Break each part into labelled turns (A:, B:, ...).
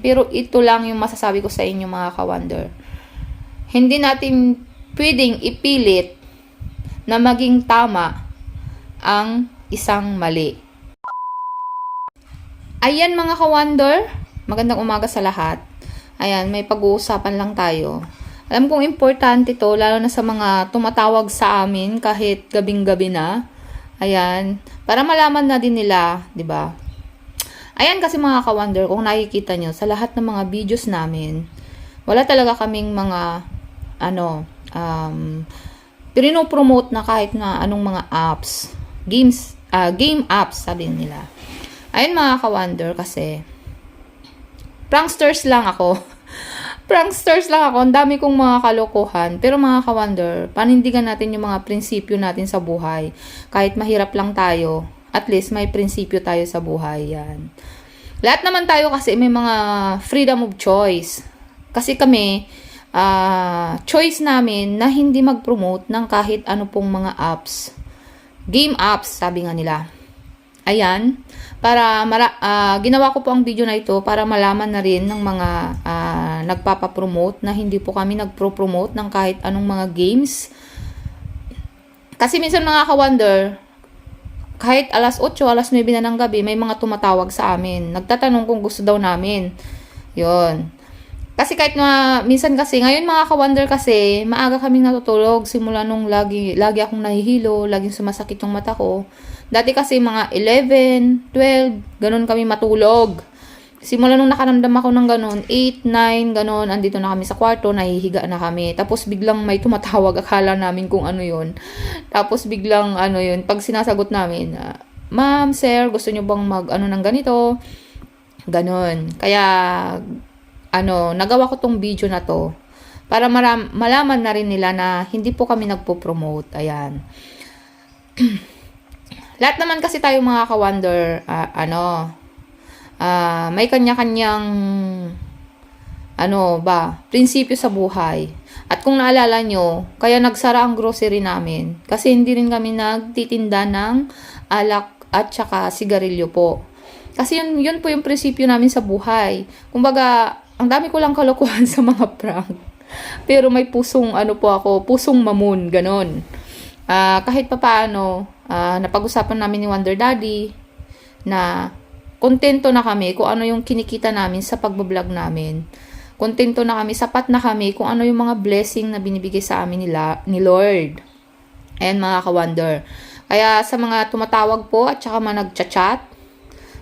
A: Pero ito lang yung masasabi ko sa inyo mga ka-wonder. Hindi natin pwedeng ipilit na maging tama ang isang mali. Ayan mga ka-wonder, magandang umaga sa lahat. Ayan, may pag-uusapan lang tayo. Alam kong importante to, lalo na sa mga tumatawag sa amin kahit gabing-gabi na. Ayan, para malaman na din nila, 'di ba? Ayan kasi mga ka-wonder, kung nakikita nyo, sa lahat ng mga videos namin, wala talaga kaming mga, ano, um, promote na kahit na anong mga apps, games, ah, game apps, sabi nila. Ayun mga ka-wonder kasi, pranksters lang ako. pranksters lang ako. Ang dami kong mga kalokohan. Pero mga ka-wonder, panindigan natin yung mga prinsipyo natin sa buhay. Kahit mahirap lang tayo, at least may prinsipyo tayo sa buhay. Yan. Lahat naman tayo kasi may mga freedom of choice. Kasi kami, ah, choice namin na hindi mag-promote ng kahit ano pong mga apps. Game apps, sabi nga nila. Ayan, para mara, ah, ginawa ko po ang video na ito para malaman na rin ng mga ah, nagpapapromote na hindi po kami nagpro-promote ng kahit anong mga games. Kasi minsan mga ka-wonder, kahit alas 8, alas 9 na ng gabi, may mga tumatawag sa amin. Nagtatanong kung gusto daw namin. Yon. Kasi kahit mga, minsan kasi, ngayon mga ka-wonder kasi, maaga kaming natutulog. Simula nung lagi, lagi akong nahihilo, laging sumasakit yung mata ko. Dati kasi mga 11, 12, ganun kami matulog. Simula nung nakaramdam ako ng ganun, 8, 9, ganun, andito na kami sa kwarto, nahihiga na kami. Tapos biglang may tumatawag, akala namin kung ano yun. Tapos biglang ano yun, pag sinasagot namin, ah, Ma'am, sir, gusto nyo bang mag ano ng ganito? Ganun. Kaya, ano, nagawa ko tong video na to para maram, malaman na rin nila na hindi po kami nagpo-promote. Ayan. Lahat naman kasi tayo mga ka-wonder, ah, ano, ah, may kanya-kanyang ano ba, prinsipyo sa buhay. At kung naalala nyo, kaya nagsara ang grocery namin. Kasi hindi rin kami nagtitinda ng alak at saka sigarilyo po. Kasi yun, yun po yung prinsipyo namin sa buhay. Kumbaga, ang dami ko lang kalokohan sa mga prank. Pero may pusong, ano po ako, pusong mamun, ganon. Ah, kahit papaano, ah, napag-usapan namin ni Wonder Daddy na kontento na kami kung ano yung kinikita namin sa pagbablog namin. Kontento na kami, sapat na kami kung ano yung mga blessing na binibigay sa amin nila, ni Lord. Ayan mga ka-wonder. Kaya sa mga tumatawag po at saka mga nagchat-chat,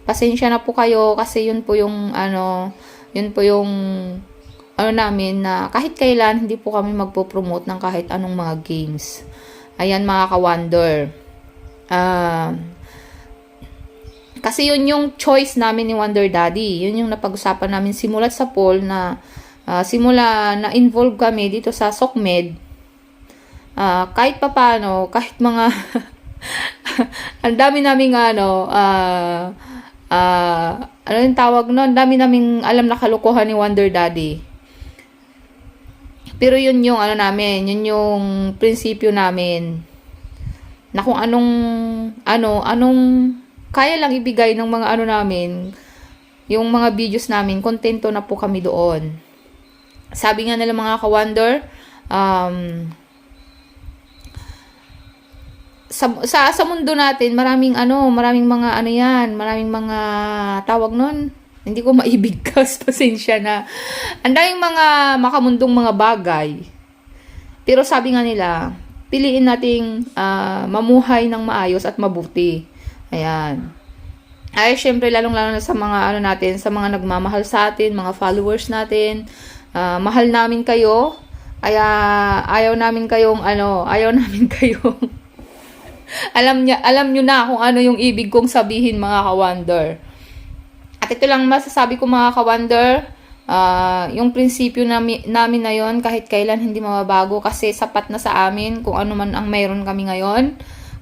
A: pasensya na po kayo kasi yun po yung ano, yun po yung ano namin na kahit kailan hindi po kami magpo-promote ng kahit anong mga games. Ayan mga ka-wonder. Ah, kasi yun yung choice namin ni Wonder Daddy. Yun yung napag-usapan namin simulat sa poll na ah, simula na involve kami dito sa SOCMED. Ah, kahit papano, kahit mga ang dami naming ano, ah, ah, ano yung tawag nun? Ang dami naming alam na kalukuhan ni Wonder Daddy. Pero yun yung ano namin, yun yung prinsipyo namin. Na kung anong, ano, anong kaya lang ibigay ng mga ano namin, yung mga videos namin, kontento na po kami doon. Sabi nga nila mga ka-wonder, um, sa, sa, sa mundo natin, maraming ano, maraming mga ano yan, maraming mga tawag nun, hindi ko maibigkas, pasensya na. Ang daming mga makamundong mga bagay. Pero sabi nga nila, piliin nating ah, mamuhay ng maayos at mabuti. Ayan. Ay, syempre, lalong-lalo na sa mga ano natin, sa mga nagmamahal sa atin, mga followers natin. Ah, mahal namin kayo. Kaya ayaw namin kayong ano, ayaw namin kayong alam niya, alam niyo na kung ano yung ibig kong sabihin mga ka-wonder. At ito lang masasabi ko mga ka-wonder, ah, yung prinsipyo nami, namin na yon kahit kailan hindi mababago kasi sapat na sa amin kung ano man ang mayroon kami ngayon.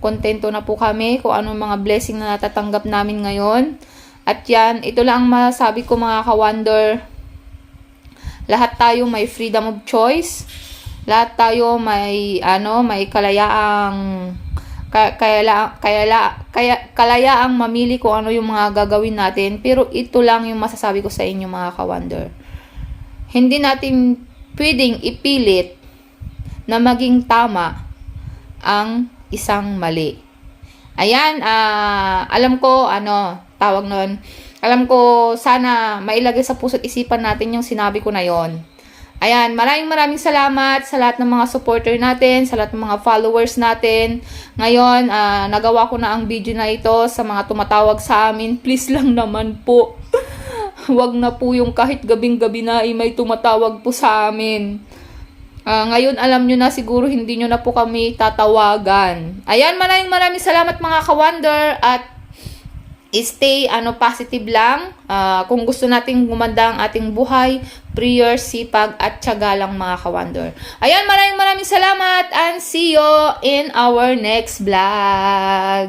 A: Kontento na po kami kung ano mga blessing na natatanggap namin ngayon. At yan, ito lang ang masasabi ko mga ka-wonder. Lahat tayo may freedom of choice. Lahat tayo may ano, may kalayaang Kaya, kaya, kaya, kalayaang mamili kung ano yung mga gagawin natin. Pero ito lang yung masasabi ko sa inyo mga ka-wonder. Hindi natin pwedeng ipilit na maging tama ang isang mali. Ayan, ah, alam ko, ano, tawag nun, alam ko, sana mailagay sa puso't isipan natin yung sinabi ko na yon. Ayan, maraming maraming salamat sa lahat ng mga supporter natin, sa lahat ng mga followers natin. Ngayon, ah, nagawa ko na ang video na ito sa mga tumatawag sa amin. Please lang naman po. Huwag na po yung kahit gabing-gabi na ay may tumatawag po sa amin. Ah, ngayon alam nyo na siguro hindi nyo na po kami tatawagan. Ayan, maraming maraming salamat mga ka-wonder at stay ano positive lang. Ah, kung gusto nating gumanda ang ating buhay, prayer, sipag at tiyaga lang mga ka-wonder. Ayan, maraming maraming salamat and see you in our next vlog.